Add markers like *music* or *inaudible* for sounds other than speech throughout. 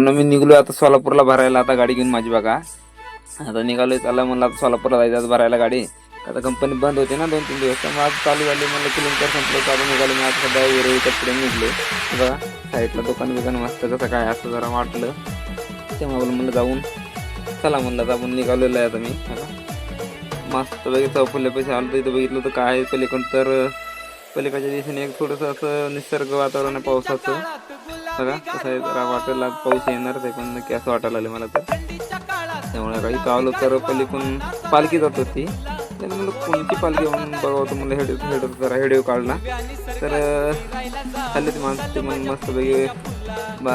म्हणून मी निघलो आता सोलापूरला भरायला. आता गाडी घेऊन माझी बघा. आता निघालोय चला म्हणलं आता सोलापूरला जायचं आज भरायला गाडी. आता कंपनी बंद होती ना दोन तीन दिवस. मग आज चालू झाली म्हणलं किलोमीटर संपलं. चालू निघालो मी आता सध्या वेरळीच्या पुढे निघले बघा साईडला दुकान बिकान मस्त कसं काय असं जरा वाटलं. त्यामुळे म्हणलं जाऊन. चला म्हणलं आता आपण निघालेलं आहे आता मी. मस्त पैकी चौफुल्या पैसे आलं तर इथं बघितलं तर काय आहे. पलीकडं तर पलीकडच्या दिशेने एक थोडंसं असं निसर्ग वातावरण आहे पावसाचं. बघा कसं आहे जरा वाटायला पाऊस येणारच आहे पण नक्की असं वाटायला आलं मला तर. त्यामुळे काही चालू तर पलीकडून पालखी जात होती. म्हणलं कोणती पालखी? म्हणून बघावं तर म्हणलं हेड हेड जरा हेडिओ काढला. तर चालले ते माणसं ते मग मस्तपैकी बा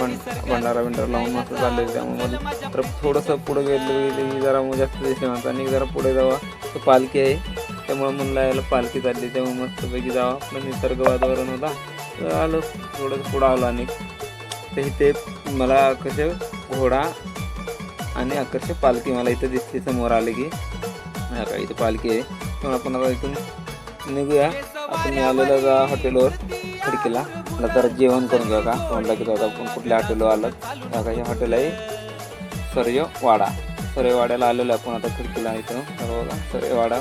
बं भंडारा बिंडारा लावून मस्त चालले त्यामुळे तर थोडंसं पुढं गेलं की जरा मग जास्त दिसते म्हणतात आणि जरा पुढे जावा तर पालखी आहे. त्यामुळे म्हणलं यायला पालखी चालली त्यामुळे मस्तपैकी जावा. आपलं निसर्ग वातावरण होता. तर आलो थोडं पुढं आलो आणि तर इथे मला आकर्ष घोडा आणि आकर्षक पालखी मला इथं दिसते समोर आले की. हा का इथं पालखी आहे. तर आपण आता इथून निघूया. आपण मी जा हॉटेलवर खिडकीला. मला तर जेवण करून घ्या का? म्हणलं की आता आपण कुठल्या हॉटेलवर आलं का हे हॉटेल आहे? सर्यवाडा सरेवाड्याला आलेलो आपण आता खिडकीला इथं. तर सरेवाडा.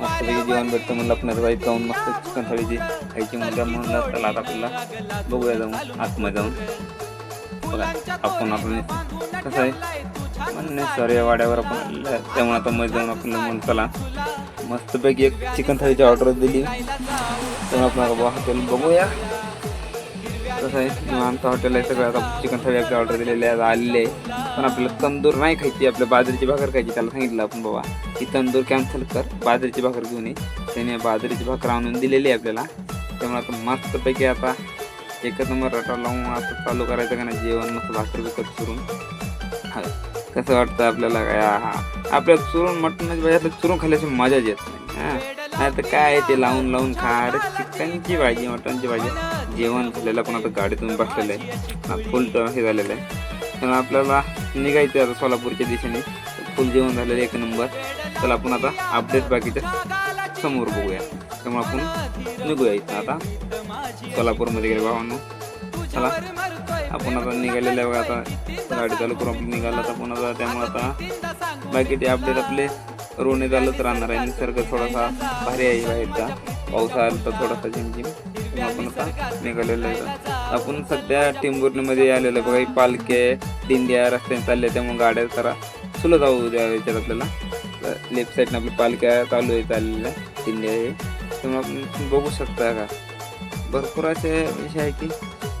मस्तपैकी जेवण भेटतं म्हणलं आपण आता जाऊन मस्त चिकन थाळीची खायची मुलगा म्हणलं चला आता आपल्याला. बघूया जाऊन आतमध्ये जाऊन. बघा आपण आपण कसं आहे? म्हणणे सर आपण तेव्हा त्यामुळे आता मध्ये जाऊन आपण म्हणून चला. मस्तपैकी एक चिकन थाळीची ऑर्डर दिली. तेव्हा आपण हॉटेल बघूया. कसं आहे. आमचं हॉटेल आहे सगळं. आता चिकन थाळी आपली ऑर्डर दिलेली आहे. आलेले आहे. पण आपल्याला तंदूर नाही खायची. आपल्या बाजरीची भाकर खायची. त्याला सांगितलं आपण बाबा ही तंदूर कॅन्सल कर. बाजरीची भाकर घेऊन ये. त्याने बाजरीची भाकर आणून दिलेली आहे आपल्याला. त्यामुळे आता मस्तपैकी आता एकच नंबर रटा लावून असं चालू करायचं का नाही? जेवण मस्त भाकर विकत चुरून. कसं वाटतं आपल्याला? काय? हा आपल्या चुरून मटणाची म्हणजे भाजी चुरून खाल्ल्याची मजाच येत नाही. हा. नाही तर काय आहे ते लावून लावून खा. अरे चिकनची भाजी मटणची भाजी. जेवण झालेलं पण आता गाडीतून बसलेलं आहे. फुल हे झालेलं आहे. त्यामुळे आपल्याला निघायचं आहे आता सोलापूरच्या दिशेने. फुल जेवण झालेलं एक नंबर तर आपण आता अपडेट बाकीच्या समोर बघूया. त्यामुळे आपण निघूया इथं आता. सोलापूरमध्ये गेले भावांनो. चला आपण आता निघालेलं आहे बघा आता. गाडी चालू करून आपण निघाला तर आपण आता त्यामुळे आता बाकीचे अपडेट आपले रोने चालूच राहणार आहे. निसर्ग थोडासा भारी आहे बाहेरचा. पाऊस आला तर थोडासा झिमझिम आपण आता निघालेलं आहे. आपण सध्या टिंबुर्णीमध्ये आलेलो आहे. बघा पालखे दिंड्या रस्त्याने चालल्या त्यामुळे गाड्या जरा सुलभ जाऊ द्या याच्यात आपल्याला. लेफ्ट साईडनं आपली पालख्या चालू आहे चाललेल्या दिंड्या हे त्यामुळे आपण बघू शकता का? भरपूर असे विषय आहे की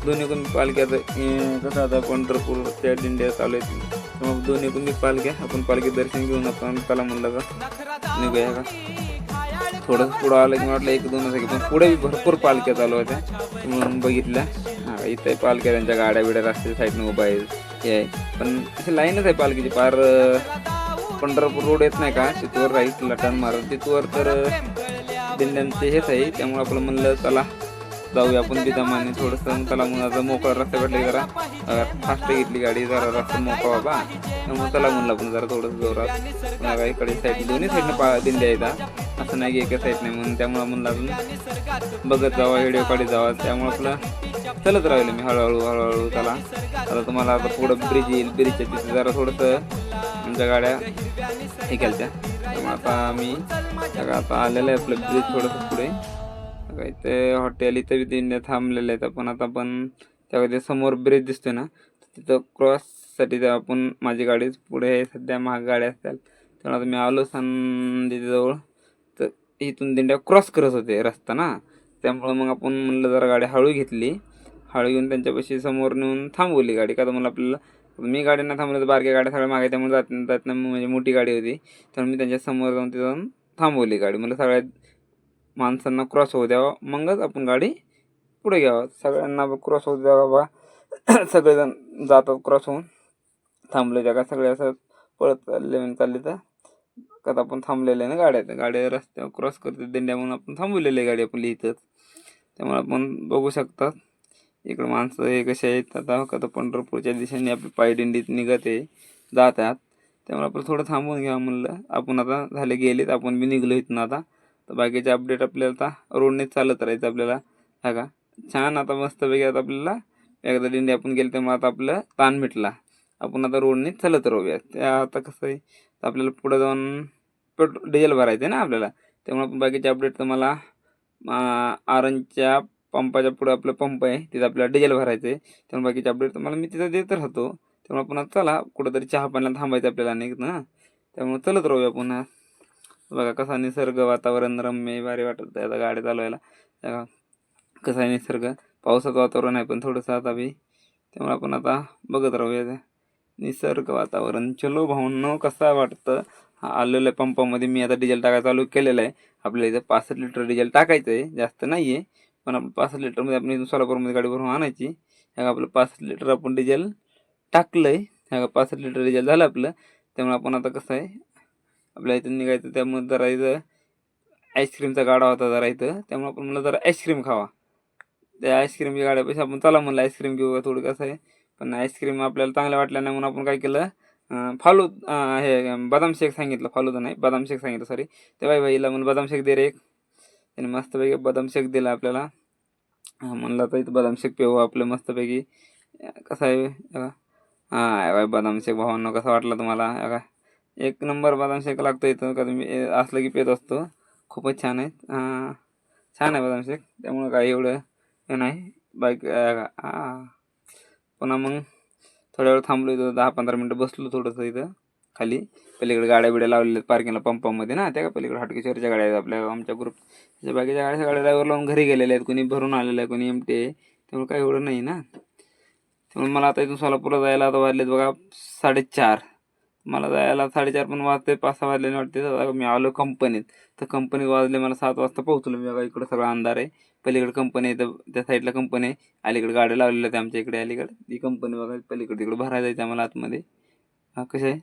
दोन्हीकडून पालख्या कसं आता पंढरपूर त्या दिंड्या चालू आहेत. त्यामुळे दोन्हीकडून पालख्या आपण पालखी दर्शन घेऊन आपण त्याला म्हणलं का? निघूया का? थोडं पुढं आलं की वाटलं एक दोनच आहे पण पुढे बी भरपूर पालख्या चालू होत्या. म्हणून बघितल्या. हां इथे पालख्या त्यांच्या गाड्या बिड्या रस्त्याच्या साईडनं उभा आहे हे आहे. पण अशी लाईनच आहे पालखीची. पार पंढरपूर रोड येत नाही का? तिथवर राहील लटण मारत तिथवर तर दिंड्यांचे हेच आहे. त्यामुळे आपलं म्हणलं चला जाऊया आपण बिदामाने. थोडंसं त्याला म्हणून आता मोकळा रस्ता भेटला जरा फास्ट घेतली गाडी. जरा रस्ता मोकळा बाबा त्यामुळे त्याला म्हणलं आपण जरा थोडंसं जोरात. इकडे साईड दोन्ही साईडनं पा दिंड्या येतात. असं नाही की आहेत नाही म्हणून त्यामुळे म्हणलं अजून बघत जावा व्हिडिओ काढत जावा. त्यामुळे आपलं चलत राहिलं मी हळूहळू हळूहळू त्याला. आता तुम्हाला आता पुढं ब्रिज येईल ब्रिजच्या तिथे. जरा थोडंसं आमच्या गाड्या हे केल्या त्यामुळे आता आम्ही सगळं आता आलेलं आहे आपलं ब्रिज थोडंसं पुढे. काय इथे हॉटेल इथं बी दिंड्या थांबलेल्या आहेत. आपण आता आपण त्या समोर ब्रिज दिसतोय ना तिथं क्रॉससाठी तर आपण माझी गाडी पुढे सध्या महाग गाड्या असतात. त्यामुळे आता मी आलो जवळ इथून दिंड्या क्रॉस करत होते रस्ता ना त्यामुळं मग आपण म्हणलं जरा गाडी हळू घेतली. हळू घेऊन त्यांच्यापाशी समोर नेऊन थांबवली गाडी. का तर मला आपल्याला मी गाडी नाही थांबवलं तर बारक्या गाड्या सगळ्या मागे त्यामुळे जात जात नाही म्हणजे मोठी गाडी होती. तर मी त्यांच्यासमोर जाऊन तिथं जाऊन थांबवली गाडी. मला सगळ्या माणसांना क्रॉस होऊ द्यावा मगच आपण गाडी पुढे घ्यावं. सगळ्यांना क्रॉस होऊ द्यावा बाबा. *clears throat* सगळेजण जातात क्रॉस होऊन. थांबले त्या का सगळे असं पळत चालले चालले तर. का आपण थांबलेले ना गाड्या. गाड्या रस्त्यावर क्रॉस करते. दिंड्या म्हणून आपण थांबवलेले गाडी आपण लिहितच. त्यामुळे आपण बघू शकतात इकडं माणसं हे कसे आहेत. आता का तर पंढरपूरच्या दिशेने आपली पायदिंडीत निघत आहे. जात आहेत. त्यामुळे आपण थोडं थांबून घ्या म्हणलं. आपण आता झाले गेलेत. आपण बी निघलो इथून आता. तर बाकीचे अपडेट आपल्याला आता रोडनेच चालत राहायचं आपल्याला. हा का? छान आता मस्तपैकी आता आपल्याला एकदा दिंडी आपण गेली त्यामुळे आता आपलं ताण मिटला आपण आता रोडने चालत राहूया. त्या आता कसं आहे? तर आपल्याला पुढं जाऊन पेट्रोल डिझेल भरायचं आहे ना आपल्याला. त्यामुळे बाकीचे अपडेट तुम्हाला आरनच्या आरणच्या पंपाच्या पुढं आपलं पंप आहे तिथं आपल्याला डिझेल भरायचं आहे त्यामुळे बाकीचे अपडेट तुम्हाला मी तिथं देत राहतो. त्यामुळे पुन्हा चला कुठंतरी चहा पाण्याला थांबायचं आपल्याला अनेक ना त्यामुळे चलत राहूया पुन्हा. बघा कसा निसर्ग वातावरण रम्य भारी वाटत आहे आता गाडी चालवायला. कसा आहे निसर्ग. पावसाचं वातावरण आहे पण थोडंसं आता बी. त्यामुळे आपण आता बघत राहूया. निसर्ग वातावरण. चलो भाऊंनो कसा वाटतं? हा आलेल्या पंपामध्ये मी आता डिझेल टाकायला चालू केलेलं आहे. आपल्याला इथं पासष्ट लिटर डिझेल टाकायचं आहे जास्त नाही आहे पण आपण पासष्ट लिटरमध्ये आपण इथून सोलापूरमध्ये गाडी भरून आणायची. ह्या आपलं पासष्ट लिटर आपण डिझेल टाकलं आहे ह्या पासष्ट लिटर डिझेल झालं आपलं. त्यामुळे आपण आता कसं आहे आपल्या इथं निघायचं त्यामुळे जरा इथं आईस्क्रीमचा गाडा होता जरा इथं. त्यामुळे आपण म्हणलं जरा आईस्क्रीम खावा. त्या आईस्क्रीमच्या गाड्यापेक्षा आपण चला म्हणलं आईस्क्रीम घेऊ थोडं कसं आहे. पण आईस्क्रीम आपल्याला चांगल्या वाटल्या नाही म्हणून आपण काय केलं फालू हे बदाम शेक सांगितलं फालूदा नाही बदाम शेक सांगितलं सॉरी ते बाई बाईला म्हणून बदाम शेक दे रे एक. त्याने मस्तपैकी बदाम शेक दिला आपल्याला. म्हणलं तर इथं बदाम शेक पिऊ आपलं मस्तपैकी. कसं आहे हां हा बाय बदाम शेक भावांनो कसा वाटला तुम्हाला? का एक नंबर बदाम शेक लागतो इथं का तुम्ही ए, असलं की पेत असतो. खूपच छान आहे छान आहे बदाम शेक. त्यामुळं काही एवढं हे नाही. बाईक हां. पुन्हा मग थोड्या वेळ थांबलो इथं दहा पंधरा मिनटं बसलो थोडंसं इथं खाली. पलीकडे गाड्या बिड्या लावलेल्या आहेत पार्किंगला पंपामध्ये ना त्या का पलीकडे हाटकेश्वरच्या गाड्या आहेत आपल्या आमच्या ग्रुप बाकीच्या गाड्या गाड्या ड्रायव्हर लावून घरी गेलेल्या आहेत कोणी भरून आलेलं आहे कोणी एमटी आहे. त्यामुळे काही एवढं नाही ना. त्यामुळे मला आता इथून सोलापूरला जायला आता वाजलेत बघा साडेचार. मला जायला साडेचार पण वाजते पाच सहा वाजले वाटते. मी आलो कंपनीत तर कंपनीत वाजले मला सात वाजता पोहोचलो. मी बघा इकडं सगळं अंधार आहे. पलीकडे कंपनी आहे तर त्या साईडला कंपनी आहे. अलीकडे गाड्या लावलेल्या आहेत आमच्या इकडे अलीकडे. ती कंपनी बघा पलीकडे तिकडे भरायला जायचं आम्हाला आतमध्ये. हा कसं आहे?